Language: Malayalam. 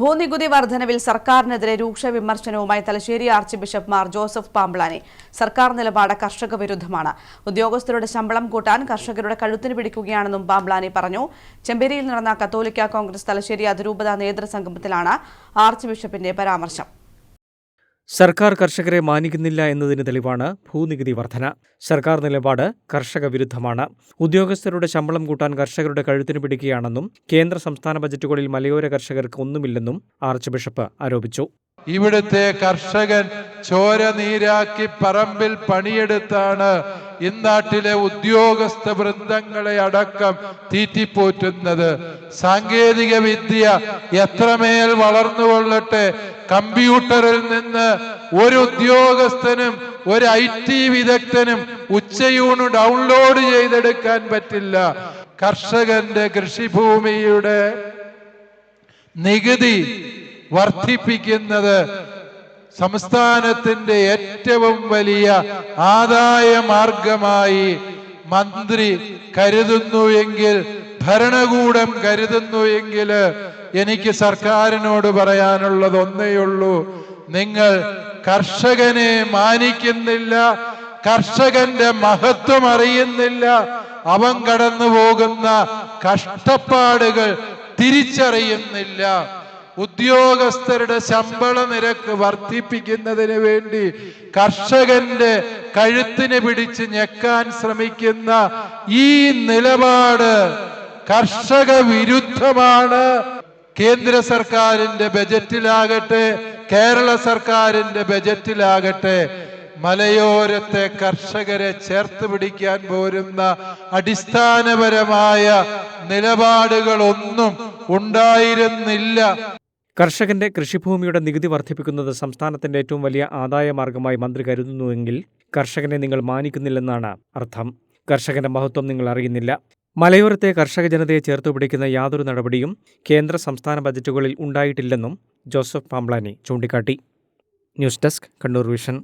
ഭൂനികുതി വർധനവിൽ സർക്കാരിനെതിരെ രൂക്ഷ വിമർശനവുമായി Thalassery archbishop Mar Joseph Pamplany സർക്കാർ നിലപാട് കർഷക വിരുദ്ധമാണ്. ഉദ്യോഗസ്ഥരുടെ ശമ്പളം കൂട്ടാൻ കർഷകരുടെ കഴുത്തിന് പിടിക്കുകയാണെന്നും പാമ്പ്ളാനി പറഞ്ഞു. ചെമ്പേരിയിൽ നടന്ന കത്തോലിക്ക കോൺഗ്രസ് തലശ്ശേരി അതിരൂപത നേതൃസംഗമത്തിലാണ് ആർച്ച് ബിഷപ്പിന്റെ പരാമർശം. സർക്കാർ കർഷകരെ മാനിക്കുന്നില്ല എന്നതിന് തെളിവാണ് ഭൂനികുതി വർധന. സർക്കാർ നിലപാട് കർഷക വിരുദ്ധമാണ് ഉദ്യോഗസ്ഥരുടെ ശമ്പളം കൂട്ടാൻ കർഷകരുടെ കഴുത്തിന് പിടിക്കുകയാണെന്നും കേന്ദ്ര സംസ്ഥാന ബജറ്റുകളിൽ മലയോര കർഷകർക്ക് ഒന്നുമില്ലെന്നും ആർച്ച് ബിഷപ്പ് ആരോപിച്ചു. ഇവിടുത്തെ കർഷകൻ ചോര നീരാക്കി പറമ്പിൽ പണിയെടുത്താണ്. ഇന്നാട്ടിലെ ഉദ്യോഗസ്ഥ വൃന്ദങ്ങളെ അടക്കം തീറ്റിപ്പോറ്റുന്നത്. സാങ്കേതിക വിദ്യ എത്രമേൽ വളർന്നുകൊള്ളട്ടെ കമ്പ്യൂട്ടറിൽ നിന്ന് ഒരു ഉദ്യോഗസ്ഥനും ഒരു ഐ ടി വിദഗ്ധനും ഉച്ചയൂണ് ഡൗൺലോഡ് ചെയ്തെടുക്കാൻ പറ്റില്ല. കർഷകന്റെ കൃഷിഭൂമിയുടെ നികുതി വർദ്ധിപ്പിക്കുന്നത് സംസ്ഥാനത്തിന്റെ ഏറ്റവും വലിയ ആദായ മാർഗമായി മന്ത്രി കരുതുന്നു എങ്കിൽ ഭരണകൂടം കരുതുന്നു എങ്കിൽ എനിക്ക് സർക്കാരിനോട് പറയാനുള്ളത് ഒന്നേയുള്ളൂ നിങ്ങൾ കർഷകനെ മാനിക്കുന്നില്ല കർഷകന്റെ മഹത്വം അറിയുന്നില്ല. അവൻ കടന്നു പോകുന്ന കഷ്ടപ്പാടുകൾ തിരിച്ചറിയുന്നില്ല. ഉദ്യോഗസ്ഥരുടെ ശമ്പള നിരക്ക് വർദ്ധിപ്പിക്കുന്നതിന് വേണ്ടി കർഷകന്റെ കഴുത്തിന് പിടിച്ച് ഞെക്കാൻ ശ്രമിക്കുന്ന ഈ നിലപാട് കർഷക വിരുദ്ധമാണ്. കേന്ദ്ര സർക്കാരിന്റെ ബജറ്റിലാകട്ടെ കേരള സർക്കാരിന്റെ ബജറ്റിലാകട്ടെ മലയോരത്തെ കർഷകരെ ചേർത്ത് പിടിക്കാൻ പോരുന്ന അടിസ്ഥാനപരമായ നിലപാടുകളൊന്നും ഉണ്ടായിരുന്നില്ല. കർഷകന്റെ കൃഷിഭൂമിയുടെ നികുതി വർദ്ധിപ്പിക്കുന്നത് സംസ്ഥാനത്തിന്റെ ഏറ്റവും വലിയ ആദായ മാർഗമായി മന്ത്രി കരുതുന്നുവെങ്കിൽ കർഷകനെ നിങ്ങൾ മാനിക്കുന്നില്ലെന്നാണ് അർത്ഥം. കർഷകന്റെ മഹത്വം നിങ്ങൾ അറിയുന്നില്ല. മലയോരത്തെ കർഷക ജനതയെ ചേർത്തുപിടിക്കുന്ന യാതൊരു നടപടിയും കേന്ദ്ര സംസ്ഥാന ബജറ്റുകളിൽ ഉണ്ടായിട്ടില്ലെന്നും ജോസഫ് പാംബ്ലാനി ചൂണ്ടിക്കാട്ടി. News desk Kannur vision.